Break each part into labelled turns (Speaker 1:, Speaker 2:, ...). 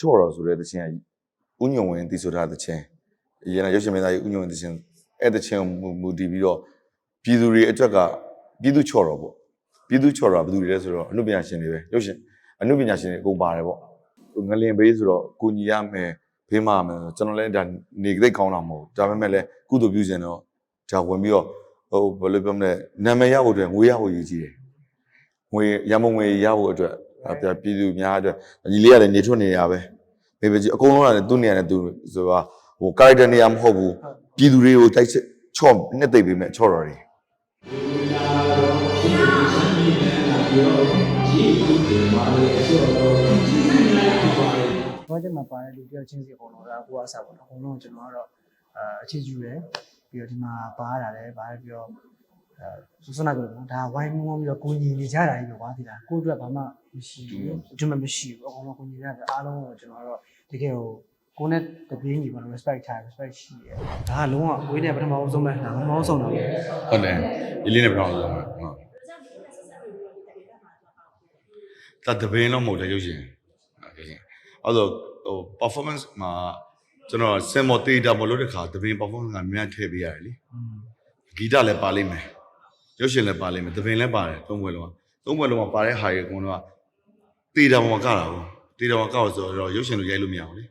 Speaker 1: ချော့တော်ဆိုတဲ့တခြင်းကဥညုံဝင်တည်ဆိုထားတဲ့တခြင်းအရင်ကရုပ်ရှင်မင်းသားကြီးဥညုံဝင်တခြင်းအဲ့တခြင်းကိုမူမူတည်ပြီးတော့ပြည်သူတွေအတွက်ကပြည်သူချော့တော်ပေါ့ပြည်သူချော့တော်ကဘယ်သူတွေလဲဆိုတော့အနုပညာရှင်တွေပဲရုပ်ရှင်အနုပညာရှင်တွေအကုန်ပါတယ်ပေါ့ငလင်ဘေးဆိုတော့ကိုညီရမယ်ဖေးမမယ်ဆိုကျွန်တော်လည်းဒါနေသိကောင်းတာမဟုတ်ဒါပေမဲ့လည်းကုသိုလ်ပြုခြင်းတော့ဒါဝင်ပြီးတော့ဟိုဘယ်လိုပြောမလဲနာမည်ရဖို့အတွက်ငွေရဖို့ရည်ကြီးတယ်ငွေရမုံငွေရဖို့အတွက် ပြပြည်သူများအတွက်ညီလေးကလည်းနေထွက်နေရပဲဘေဘကြီးအကုန်လုံးကလည်းသူ့နေရာနဲ့သူဆိုတာဟို character နေရာမဟုတ်ဘူးပြည်သူတွေကိုတိုက်ချော့နှစ်သိပ်ပေးမဲ့ချော့တော်တွေ
Speaker 2: ဘာကြမှာပါတဲ့လူတယောက်ချင်းစီအကုန်လုံးကကိုကအစားပေါ့နော်အကုန်လုံးကျွန်တော်ကတော့အာအခြေယူရယ်ပြီးတော့ဒီမှာပါရတာလည်းပါရပြီးတော့အဲ ဆိုစနာကလို့ဒါဝိုင်းမောင်းပြီးတော့ကိုညီနေကြတာကြီးပဲကွာဒီလားကိုအတွက်ဘာမှမရှိဘူးကျွန်မမရှိဘူးအကုန်လုံးကိုညီရတယ်အားလုံးကိုကျွန်တော်ကတော့တကယ်ဟိုကိုနဲ့တပင်းကြီးပေါ့နော် respect ထား respect ရှိတယ်ဒါကလုံးဝဝေးနေပထမဆုံးပဲဒါမမောင်းဆုံးတာပဲ
Speaker 1: ဟုတ်တယ်ဒီလေးနဲ့ပြောင်းလို့ဟုတ်တာတပင်းတော့မဟုတ်တယ်ရုပ်ရှင်ရုပ်ရှင်အဲ့တော့ဟို performance မှာကျွန်တော်စင်မော်တေးတာမလို့တဲ့ခါတပင်း performance ကမြန်ထည့်ပေးရတယ်လေဂီတလည်းပါလိမ့်မယ် ရုပ်ရှင်လည်းပါလိမ့်မယ်တပင်းလည်းပါတယ်သုံးဘွယ်လုံးကသုံးဘွယ်လုံးကပါတဲ့ဟာတွေအကုန်လုံးကတေးတာမှာကတာဘူးတေးတာမှာကောက်ဆိုတော့ရုပ်ရှင်လိုရိုက်လို့မရဘူးလေ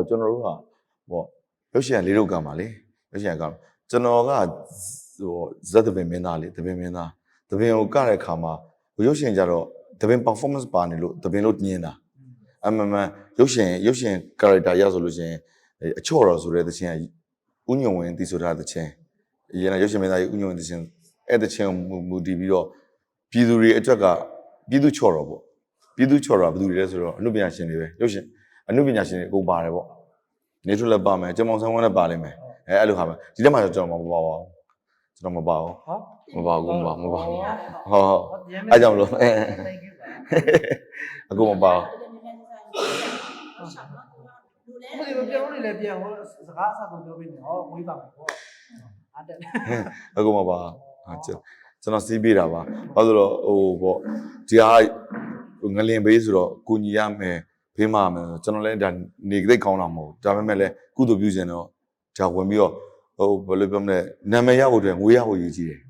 Speaker 1: တော့ကျွန်တော်တို့ကဟောရုပ်ရှင်လေးတို့ကမှာလေရုပ်ရှင်ကကျွန်တော်ကဟိုဇက်တပင်မင်းသားလေတပင်မင်းသားတပင်ကိုကတဲ့အခါမှာဟိုရုပ်ရှင်ကြတော့တပင် performance ပါနေလို့တပင်လို့ညင်းတာအမှန်မှန်ရုပ်ရှင်ရုပ်ရှင် character ရဆိုလို့ရှိရင်အချော့တော်ဆိုတဲ့တခြင်းကဥညုံဝင်တည်ဆိုထားတဲ့တခြင်းအရင်ကရုပ်ရှင်မင်းသားကြီးဥညုံဝင်တခြင်းအဲ့တခြင်းကိုမူမူတည်ပြီးတော့ပြည်သူတွေအတွက်ကပြည်သူချော့တော်ပေါ့ပြည်သူချော့တော်ကဘယ်သူတွေလဲဆိုတော့အနုပညာရှင်တွေပဲရုပ်ရှင် အနုပညာရှင်တွေအကုန်ပါတယ်ပေါ့နေထုလည်းပါမယ်ကျမောင်ဆန်းဝန်းလည်းပါလိမ့်မယ်အဲအဲ့လိုခါမယ်ဒီတက်မှာကျွန်တော်မပါပါဘူးကျွန်တော်မပါဘူး
Speaker 2: ဟုတ်
Speaker 1: မပါဘူးမပါမပါဘူးဟုတ်ဟုတ်အဲ့ကြောင့်မလို့အဲအခုမပါဘူး
Speaker 2: ဘယ်လိုပြောနေလဲပြန်ဟိုစကားအဆက်ဆုံးပြောပေးနေဟောဝေးပါမယ်ပေါ့အားတက်
Speaker 1: အခုမပါဟာကျွန်ကျွန်တော်စီးပေးတာပါဘာလို့လဲဟိုပေါ့ဒီဟာငလင်ဘေးဆိုတော့ကိုညီရမယ် ဖေးမမယ်ကျွန်တော်လည်းဒါနေသိကောင်းတာမဟုတ်ဒါပေမဲ့လည်းကုသိုလ်ပြုခြင်းတော့ဒါဝင်ပြီးတော့ဟိုဘယ်လိုပြောမလဲနာမည်ရဖို့အတွက်ငွေရဖို့ရည်ကြီးတယ်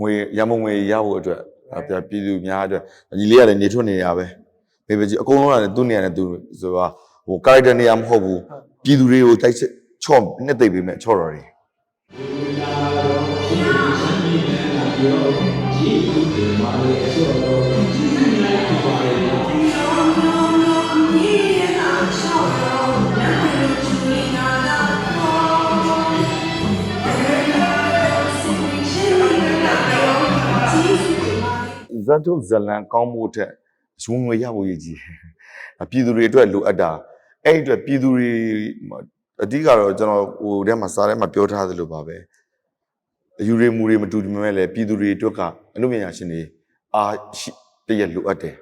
Speaker 1: ငွေရမုံငွေရဖို့အတွက်အပြပြည်သူများအတွက်ညီလေးကလည်းနေထွက်နေရပဲဘေဘကြီးအကုန်လုံးကလည်းသူ့နေရာနဲ့သူဆိုတာဟို character နေရာမဟုတ်ဘူးပြည်သူတွေကိုတိုက်ချော့နှစ်သိပ်ပေးမဲ့ချော့တော်တွေဇတ် တုဇလန်ကောင်းမှုတဲ့ရုံငွေရဖို့ရည်ကြီးအပြည်သူတွေအတွက်လိုအပ်တာအဲ့ဒီအတွက်ပြည်သူတွေအဓိကတော့ကျွန်တော်ဟိုထဲမှာစားထဲမှာပြောထားသလိုပါပဲအယူတွေမူတွေမတူတူမဲ့လေပြည်သူတွေအတွက်ကအနုပညာရှင်တွေအားရှိတရက်လိုအပ်တယ်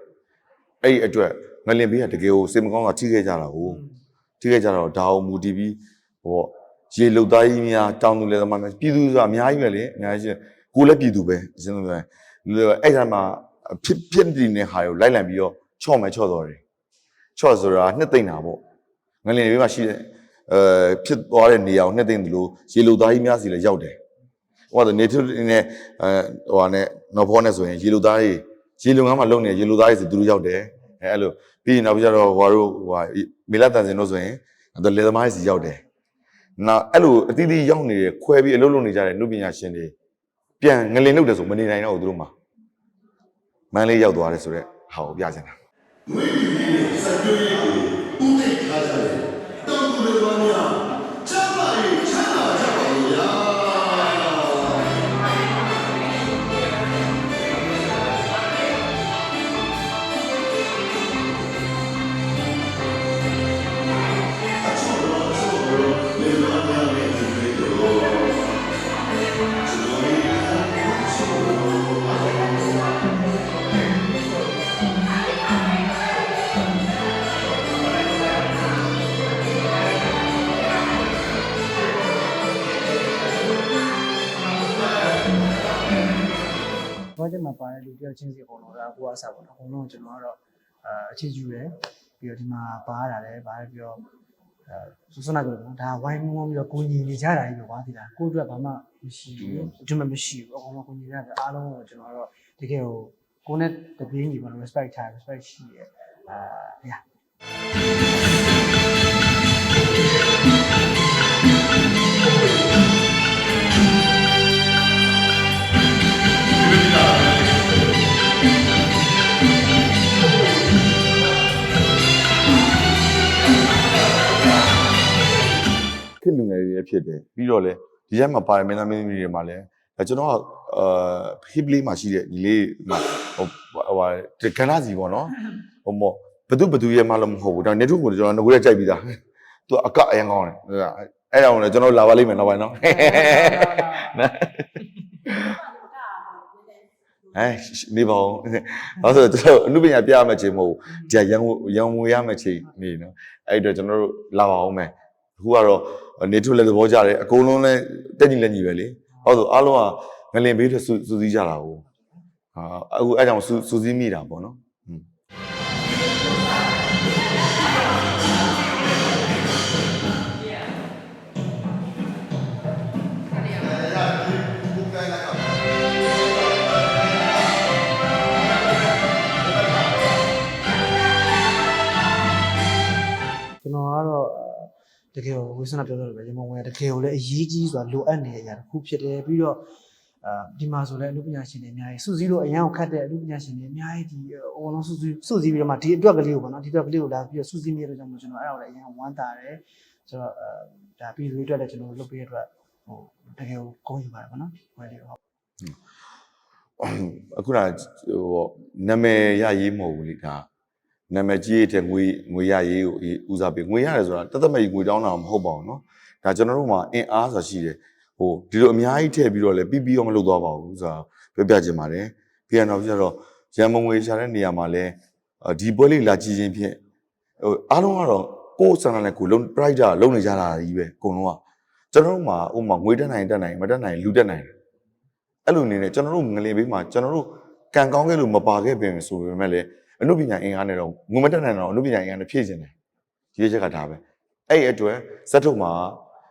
Speaker 1: အဲ့ဒီအတွက်ငလင်ဘေးကတကယ်ကိုစိတ်မကောင်းတာထိခဲ့ကြတာကိုထိခဲ့ကြတော့ဒါအောင်မူတည်ပြီးဟောရေလုတ်သားကြီးများတောင်းသူလေသမားများပြည်သူဆိုတာအများကြီးပဲလေအများကြီးရှင်ကိုလည်းပြည်သူပဲအရှင်းဆုံးပြောရင် အဲ့ဒါမှဖြစ်ဖြစ်နေတဲ့ဟာကိုလိုက်လံပြီးတော့ချော့မယ်ချော့တော်တယ်ချော့ဆိုတာနှစ်သိမ့်တာပေါ့ငလင်တွေမှာရှိတဲ့အဲဖြစ်သွားတဲ့နေရာကိုနှစ်သိမ့်တယ်လို့ရေလိုသားကြီးများစီလည်းရောက်တယ်ဟိုကနေထုနဲ့အဲဟိုဟာနဲ့နော်ဘောနဲ့ဆိုရင်ရေလိုသားကြီးရေလုံငန်းမှာလုံနေရေလိုသားကြီးဆိုသူတို့ရောက်တယ်အဲအဲ့လိုပြီးရင်နောက်ပြီးတော့ဟိုတို့ဟိုဟာမေလာတန်စင်တို့ဆိုရင်အဲ့လေသမားကြီးစီရောက်တယ်နောက်အဲ့လိုအတီးတီးရောက်နေတယ်ခွဲပြီးအလုပ်လုပ်နေကြတဲ့လူပညာရှင်တွေပြန်ငလင်လုပ်တယ်ဆိုမနေနိုင်တော့ဘူးသူတို့မှာ မန်းလေးရောက်သွားတယ်ဆိုတော့ဟာကိုပြချင်တာ
Speaker 3: အ
Speaker 2: မှာပါတဲ့လူတယောက်ချင်းစီအကုန်လုံးဒါကိုကအစားပေါ့နော်အကုန်လုံးကျွန်တော်ကတော့အဲအခြေယူတယ်ပြီးတော့ဒီမှာပါရတာလည်းပါရပြီးတော့အဲဆိုစနာကလို့ဒါဝိုင်းမောပြီးတော့ကိုညီနေကြတာကြီးပဲကွာဒီလားကိုအတွက်ဘာမှမရှိဘူးကျွန်တော်မရှိဘူးအကုန်လုံးကိုညီရတယ်အားလုံးကိုကျွန်တော်ကတော့တကယ်ဟိုကိုနဲ့တပင်းကြီးပေါ့နော် respect ထား respect ရှိရအာညာ
Speaker 1: ငယ်တွေလည်းဖြစ်တယ်ပြီးတော့လေဒီထဲမှာပါရမင်းသားမင်းသမီးတွေမှာလည်းအဲကျွန်တော်ကအာဟိပလေးမှာရှိတဲ့ဒီလေးဟိုဟိုဟာကဏ္ဍစီပေါ့နော်ဟိုမောဘသူဘသူရဲ့မှလည်းမဟုတ်ဘူးဒါနေထုကိုကျွန်တော်ငွေရကြိုက်ပြီးသားသူအကအရင်ကောင်းတယ်အဲ့ဒါကိုလည်းကျွန်တော်လာပါလိမ့်မယ်နောက်ပိုင်းနော်ဟဲနေပါဦးအဲ့ဆိုကျွန်တော်အမှုပညာပြရမယ့်ချိန်မဟုတ်ဘူးဒီရန်ရန်ငွေရမယ့်ချိန်နေနော်အဲ့တော့ကျွန်တော်တို့လာပါအောင်မယ်အခုကတော့ နေထုလည်းသဘောကျတယ်အကုန်လုံးလည်းတက်ညီလက်ညီပဲလေဟုတ်ဆိုအားလုံးကငလင်ဘေးထစူစူးစီးကြတာကိုဟာအခုအဲ့ကြောင့်စူစူးစီးမိတာပေါ့နော်
Speaker 2: ကျွန် တကယ်ကိုဝိသနာပြောလို့ပဲရမုံဝင်တကယ်ကိုလည်းအရေးကြီးဆိုတာလိုအပ်နေတဲ့အရာတစ်ခုဖြစ်တယ်ပြီးတော့အာဒီမှာဆိုလည်းအမှုပညာရှင်တွေအများကြီးစုစည်းလို့အရန်ကိုခတ်တဲ့အမှုပညာရှင်တွေအများကြီးဒီအကုန်လုံးစုစည်းစုစည်းပြီးတော့မှဒီအတွက်ကလေးကိုပေါ့နော်ဒီအတွက်ကလေးကိုလာပြီးတော့စုစည်းမိရတဲ့ကြောင့်မို့ကျွန်တော်အဲ့ဒါကိုလည်းအရန်ဝမ်းသာတယ်ဆိုတော့အဲဒါပြီးပြီးအတွက်လည်းကျွန်တော်လုပ်ပေးရတဲ့အတွက်ဟိုတကယ်ကိုဂုဏ်ယူပါတယ်ပေါ့နော်ဝယ်လေးဟုတ်
Speaker 1: အခုနဟိုပေါ့နာမည်ရရေးမဟုတ်ဘူးလေဒါ နာမည်ကြီးတဲ့ငွေငွေရရေးကိုဦးစားပေးငွေရတယ်ဆိုတာတသက်မဲ့ငွေတောင်းတာမဟုတ်ပါဘူးเนาะဒါကျွန်တော်တို့မှာအင်အားဆိုတာရှိတယ်ဟိုဒီလိုအများကြီးထည့်ပြီးတော့လည်းပြီးပြီးတော့မလုပ်သွားပါဘူးဆိုတာပြောပြချင်ပါတယ်ပြီးရတော့ကျတော့ရန်မုံငွေရှာတဲ့နေရာမှာလည်းဒီပွဲလေးလာကြည့်ခြင်းဖြင့်ဟိုအားလုံးကတော့ကိုယ်ဆန္ဒနဲ့ကိုယ်လုံး pride လုံးနေကြတာကြီးပဲအကုန်လုံးကကျွန်တော်တို့မှာဥပမာငွေတက်နိုင်တက်နိုင်မတက်နိုင်လူတက်နိုင်တယ် အဲ့လိုအနေနဲ့ကျွန်တော်တို့ငလင်ဘေးမှာကျွန်တော်တို့ကံကောင်းခဲ့လို့မပါခဲ့ပြင်ဆိုပေမဲ့လည်း အနုပညာအင်အားနဲ့တော့ငုံမတက်နိုင်တော့အနုပညာအင်အားနဲ့ဖြည့်ကျင်တယ်ဒီရချက်ကဒါပဲအဲ့ဒီအတွက်ဇက်ထုတ်မှာ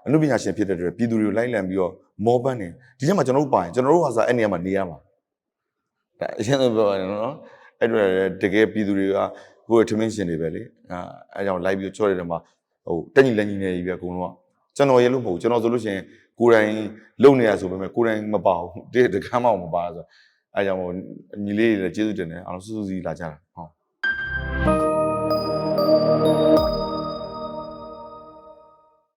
Speaker 1: အနုပညာရှင်ဖြစ်တဲ့အတွက်ပြည်သူတွေကိုလိုက်လံပြီးတော့မောပန်းနေဒီချက်မှာကျွန်တော်တို့ပါရင်ကျွန်တော်တို့ဟာစားအဲ့နေရာမှာနေရမှာဒါအရင်ဆုံးပြောရတယ်နော်အဲ့အတွက်တကယ်ပြည်သူတွေကကိုယ့်ရဲ့ထမင်းရှင်တွေပဲလေအဲအဲကြောင့်လိုက်ပြီးတော့ချော့တဲ့နေရာမှာဟိုတက်ညီလက်ညီနေကြီးပဲအကုန်လုံးကကျွန်တော်ရေလို့မဟုတ်ဘူးကျွန်တော်ဆိုလို့ရှိရင်ကိုယ်တိုင်လုံနေရဆိုပေမဲ့ကိုယ်တိုင်မပါဘူးတကယ်တကမ်းမအောင်မပါဆို အဲကြောင့်မို့ညီလေးတွေလည်းကျေးဇူးတင်တယ်အားလုံးစူးစူးစီးလာကြတာဟုတ်